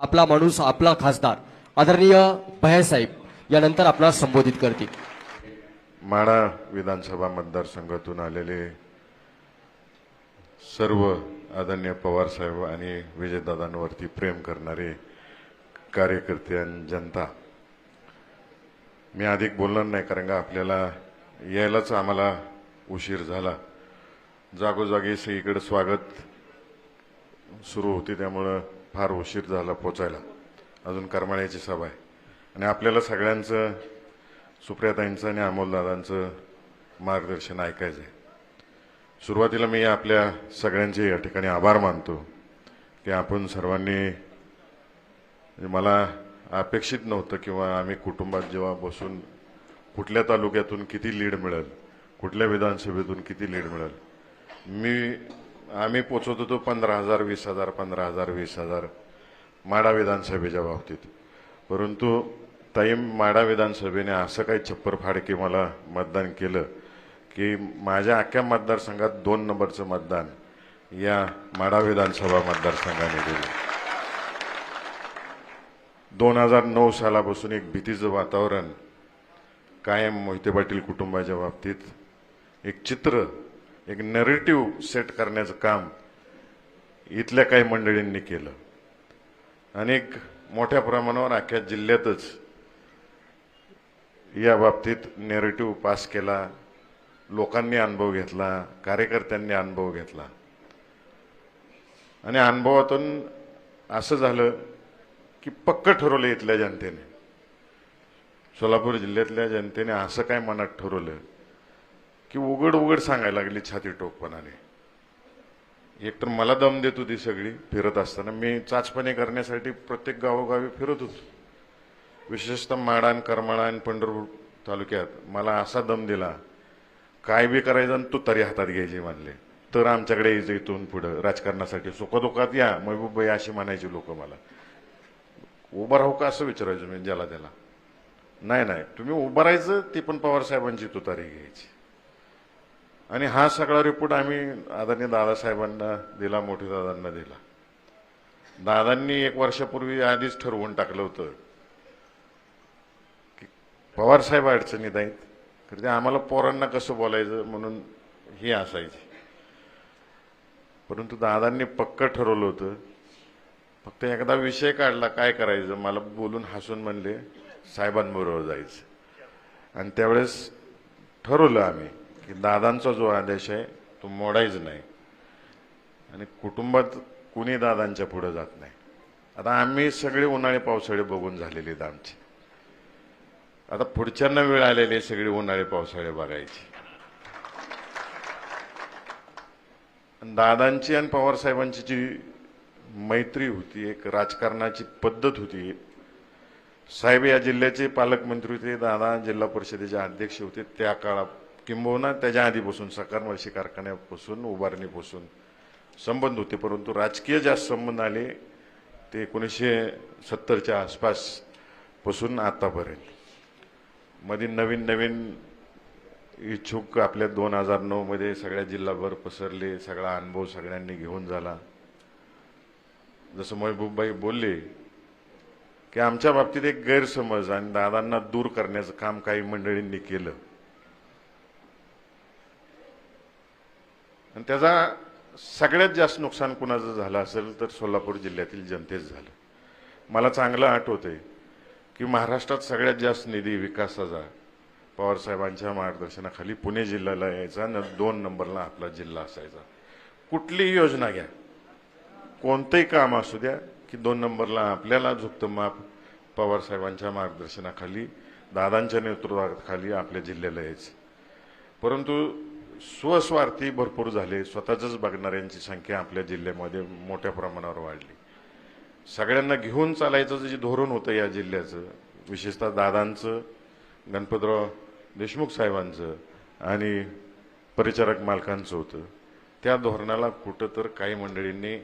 आपला माणूस आपला खासदार आदरणीय भयासाहेब यानंतर आपला संबोधित करतील. माढा विधानसभा मतदारसंघातून आलेले सर्व आदरणीय पवारसाहेब आणि विजयदादांवरती प्रेम करणारे कार्यकर्ते आणि जनता मी अधिक बोलणार नाही कारण का आपल्याला यायलाच आम्हाला उशीर झाला. जागोजागी सगळीकडे स्वागत सुरू होते त्यामुळं फार उशीर झाला पोचायला. अजून करमाळ्याची सभा आहे. आणि आपल्याला सगळ्यांचं सुप्रियाताईंचं आणि अमोलदादांचं मार्गदर्शन ऐकायचं आहे सुरुवातीला मी आपल्या सगळ्यांचे या ठिकाणी आभार मानतो की आपण सर्वांनी म्हणजे मला अपेक्षित नव्हतं किंवा आम्ही कुटुंबात जेव्हा बसून कुठल्या तालुक्यातून किती लीड मिळेल कुठल्या विधानसभेतून किती लीड मिळेल मी आम्ही पोचवत होतो पंधरा हजार वीस हजार पंधरा हजार वीस हजार माडा विधानसभेच्या बाबतीत. परंतु ताई माडा विधानसभेने असं काही छप्पर फाडके मला मतदान केलं की माझ्या अख्ख्या मतदारसंघात दोन नंबरचं मतदान या माडा विधानसभा मतदारसंघाने दिलं. दोन हजार नऊ सालापासून एक भीतीचं वातावरण कायम मोहिते पाटील कुटुंबाच्या बाबतीत एक चित्र एक नरेटिव्ह सेट करण्याचं काम इथल्या काही मंडळींनी केलं. अनेक मोठ्या प्रमाणावर अख्ख्या जिल्ह्यातच या बाबतीत नेरेटिव्ह पास केला. लोकांनी अनुभव घेतला कार्यकर्त्यांनी अनुभव घेतला. आणि अनुभवातून असं झालं की पक्क ठरवलं इथल्या जनतेने. सोलापूर जिल्ह्यातल्या जनतेने असं काय मनात ठरवलं की उघड उघड सांगायला लागली छाती टोकपणाने. एकतर मला दम देत होती सगळी फिरत असताना. मी चाचपणे करण्यासाठी प्रत्येक गावोगावी फिरत होतो. विशेषतः माडा आणि करमाळा आणि पंढरपूर तालुक्यात मला असा दम दिला काय बी करायचं आणि तू तरी हातात घ्यायची मानले तर आमच्याकडे यायचं इथून पुढं. राजकारणासाठी सुखदुःखात या महबूबाई अशी म्हणायची लोक मला. उभं राहू का? असं विचारायचं मी ज्याला त्याला. नाही नाही. तुम्ही उभं राहायचं ती पण पवारसाहेबांची तुतारी घ्यायची. आणि हा सगळा रिपोर्ट आम्ही आदरणीय दादासाहेबांना दिला मोठ्या दादांना दिला. दादांनी एक वर्षापूर्वी आधीच ठरवून टाकलं होतं की पवारसाहेब अडचणीत आहेत तर ते आम्हाला पोरांना कसं बोलायचं म्हणून ही असायची. परंतु दादांनी पक्क ठरवलं होतं फक्त एकदा विषय काढला काय करायचं? मला बोलून हसून म्हणले साहेबांबरोबर जायचं. आणि त्यावेळेस ठरवलं आम्ही की दादांचा जो आदेश आहे तो मोडायच नाही. आणि कुटुंबात कुणी दादांच्या पुढे जात नाही. आता आम्ही सगळे उन्हाळे पावसाळे बघून झालेले आहेत आमचे. आता पुढच्यांना वेळ आलेली आहे सगळी उन्हाळे पावसाळे बघायची. दादांची आणि पवार साहेबांची जी मैत्री होती एक राजकारणाची पद्धत होती साहेब या जिल्ह्याचे पालकमंत्री होते दादा जिल्हा परिषदेचे अध्यक्ष होते त्या काळात किंबहुना त्याच्या आधीपासून सकारमळशी कारखान्यापासून उभारणीपासून संबंध होते. परंतु राजकीय जास्त संबंध आले ते एकोणीसशे सत्तरच्या आसपासपासून आतापर्यंत. मध्ये नवीन नवीन इच्छुक आपल्या दोन हजार नऊमध्ये सगळ्या जिल्हाभर पसरले सगळा अनुभव सगळ्यांनी घेऊन झाला. जसं महबूबबाई बोलले की आमच्या बाबतीत एक गैरसमज आणि दादांना दूर करण्याचं काम काही मंडळींनी केलं. आणि त्याचा सगळ्यात जास्त नुकसान कुणाचं झालं असेल तर सोलापूर जिल्ह्यातील जनतेच झालं. मला चांगलं आठवतंय की महाराष्ट्रात सगळ्यात जास्त निधी विकासाचा पवारसाहेबांच्या मार्गदर्शनाखाली पुणे जिल्ह्याला यायचा आणि दोन नंबरला आपला जिल्हा असायचा. कुठलीही योजना घ्या. कोणतंही काम असू द्या की दोन नंबरला आपल्याला झुकतं माप पवारसाहेबांच्या मार्गदर्शनाखाली दादांच्या नेतृत्वाखाली आपल्या जिल्ह्याला यायचं. परंतु स्वस्वार्थी भरपूर झाले. स्वतःच बघणाऱ्यांची संख्या आपल्या जिल्ह्यामध्ये मोठ्या प्रमाणावर वाढली. सगळ्यांना घेऊन चालायचं जे धोरण होतं या जिल्ह्याचं विशेषतः दादांचं गणपतराव देशमुख साहेबांचं आणि परिचारक मालकांचं होतं. त्या धोरणाला कुठं तर काही मंडळींनी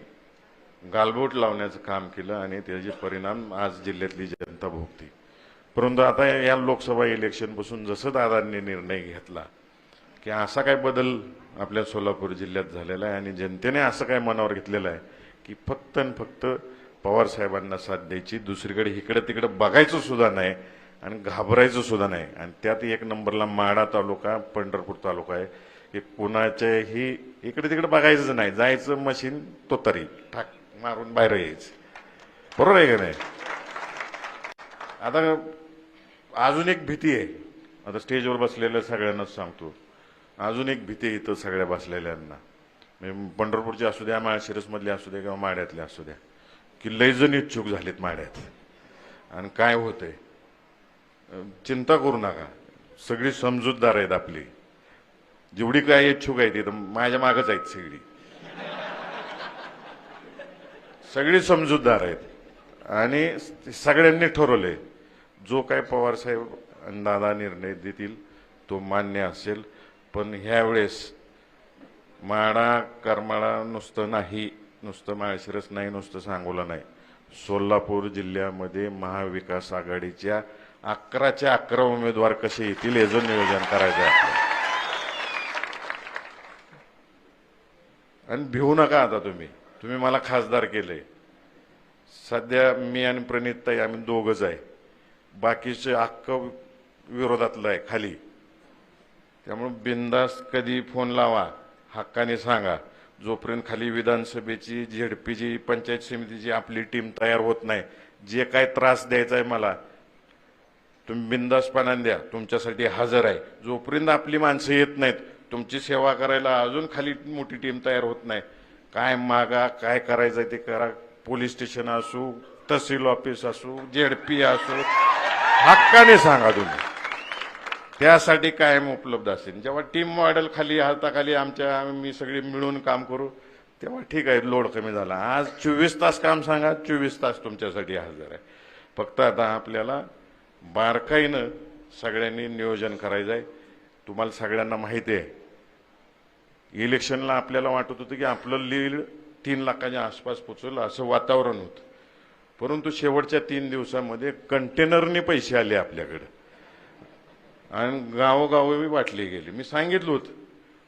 गालबोट लावण्याचं काम केलं आणि त्याचे परिणाम आज जिल्ह्यातली जनता भोगती. परंतु आता या लोकसभा इलेक्शनपासून जसं दादांनी निर्णय घेतला की असा काय बदल आपल्या सोलापूर जिल्ह्यात झालेला आहे आणि जनतेने असं काय मनावर घेतलेलं आहे की फक्त आणि फक्त पवार साहेबांना साथ द्यायची दुसरीकडे इकडे तिकडे बघायचं सुद्धा नाही आणि घाबरायचं सुद्धा नाही. आणि त्यात एक नंबरला माडा तालुका पंढरपूर तालुका आहे की कुणाच्याही इकडे तिकडे बघायचंच नाही. जायचं मशीन तो तरी ठाक मारून बाहेर यायचं. बरोबर आहे का नाही? आता अजून एक भीती आहे. आता स्टेजवर बसलेल्या सगळ्यांनाच सांगतो. अजून एक भीती इथं सगळ्या बसलेल्यांना. म्हणजे असू द्या माळशिरसमधले असू द्या किंवा माड्यातली असू द्या की लयजण इच्छुक झालेत माड्यात. आणि काय होतंय? चिंता करू नका. सगळी समजूतदार आहेत आपली. जेवढी काय इच्छुक आहेत तर माझ्या मागच आहेत सगळी. सगळी समजूतदार आहेत. आणि सगळ्यांनी ठरवलंय जो काय पवार साहेब दादा निर्णय देतील तो मान्य असेल. पण ह्यावेळेस माडा करमाळा नुसतं नाही नुसतं माळशिरस नाही नुसतं सांगोला नाही. सोलापूर जिल्ह्यामध्ये महाविकास आघाडीच्या अकराच्या अकरा उमेदवार कसे येतील याचं नियोजन करायचं आहे आणि भिवू नका आता तुम्ही. तुम्ही मला खासदार केले सध्या मी आणि प्रणितताई आम्ही दोघंच आहे. बाकीचे अख्ख विरोधातलं आहे खाली. त्यामुळे बिंदास कधी फोन लावा हक्काने सांगा. जोपर्यंत खाली विधानसभेची झेडपीची पंचायत समितीची आपली टीम तयार होत नाही जे काय त्रास द्यायचा आहे मला तुम्ही बिंदासपणाने द्या. तुमच्यासाठी हजर आहे. जोपर्यंत आपली माणसं येत नाहीत तुमची सेवा करायला अजून खाली मोठी टीम तयार होत नाही. काय मागा काय करायचं ते करा. पोलीस स्टेशन असू तहसील ऑफिस असू जेडपी असू हक्काने सांगा तुम्ही. त्यासाठी कायम उपलब्ध असेल. जेव्हा टीम मॉडेल खाली हाताखाली आमच्या मी सगळी मिळून काम करू तेव्हा ठीक आहे लोड कमी झाला. आज चोवीस तास काम सांगा चोवीस तास तुमच्यासाठी हजर आहे. फक्त आता आपल्याला बारकाईनं सगळ्यांनी नियोजन करायचं आहे. तुम्हाला सगळ्यांना माहिती आहे. इलेक्शनला आपल्याला वाटत होतं की आपलं लीड तीन लाखाच्या आसपास पोचवलं असं वातावरण होतं. परंतु शेवटच्या तीन दिवसामध्ये कंटेनरने पैसे आले आपल्याकडं. आणि गावोगावी वाटली गेली. मी सांगितलं होतं.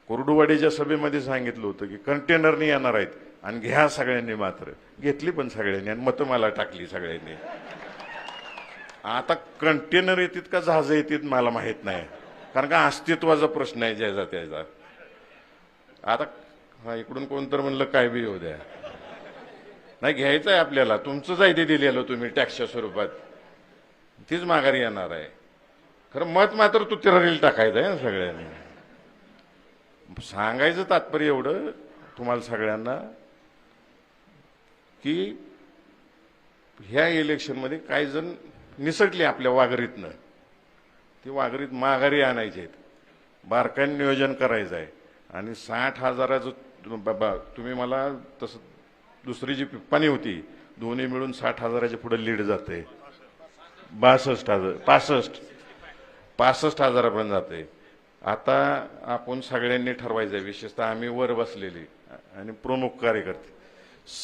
कुर्डुवाडीच्या सभेमध्ये सांगितलं होतं की कंटेनरने येणार आहेत आणि घ्या सगळ्यांनी मात्र. घेतली पण सगळ्यांनी आणि मतं मला टाकली सगळ्यांनी. आता कंटेनर येतात का जहाज येतात मला माहीत नाही. कारण का अस्तित्वाचा प्रश्न आहे ज्याचा त्याचा. आता हा इकडून कोणतर म्हणलं काय बी येऊ द्या. नाही घ्यायचं आहे आपल्याला तुमचं जायते दिलेलं तुम्ही टॅक्सच्या स्वरूपात. तीच माघारी येणार आहे. खरं मत मात्र तू तिररील टाकायचं आहे ना सगळ्यांनी. सांगायचं तात्पर्य एवढं तुम्हाला सगळ्यांना की ह्या इलेक्शनमध्ये काही जण निसटले आपल्या वाघरीतनं ती वाघरीत माघारी आणायचे आहेत. बारकाईने नियोजन करायचं आहे. आणि साठ हजाराचं बाबा तुम्ही मला तसं दुसरी जी पिप्पाणी होती दोन्ही मिळून साठ हजाराच्या पुढे लीड जाते. बासष्ट हजार पासष्ट. पासष्ट हजारापर्यंत जाते आता आपण सगळ्यांनी ठरवायचं आहे विशेषतः आम्ही वर बसलेली आणि प्रमुख कार्यकर्ते.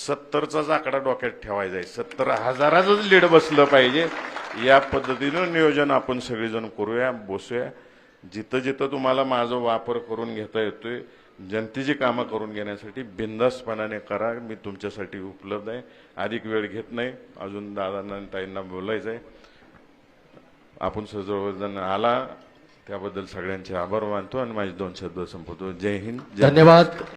सत्तरचाच आकडा डोक्यात ठेवायचा आहे सत्तर हजाराचंच लीड बसलं पाहिजे. या पद्धतीनं नियोजन आपण सगळेजण करूया बसूया. जिथं जिथं तुम्हाला माझा वापर करून घेता येतोय जनतेची कामं करून घेण्यासाठी बिंदासपणाने करा. मी तुमच्यासाठी उपलब्ध आहे. अधिक वेळ घेत नाही. अजून दादांना ताईंना बोलायचं आहे आपण सर्वजण आला त्याबद्दल सगळ्यांचे आभार मानतो आणि माझे दोन शब्द संपवतो. जय हिंद जय धन्यवाद.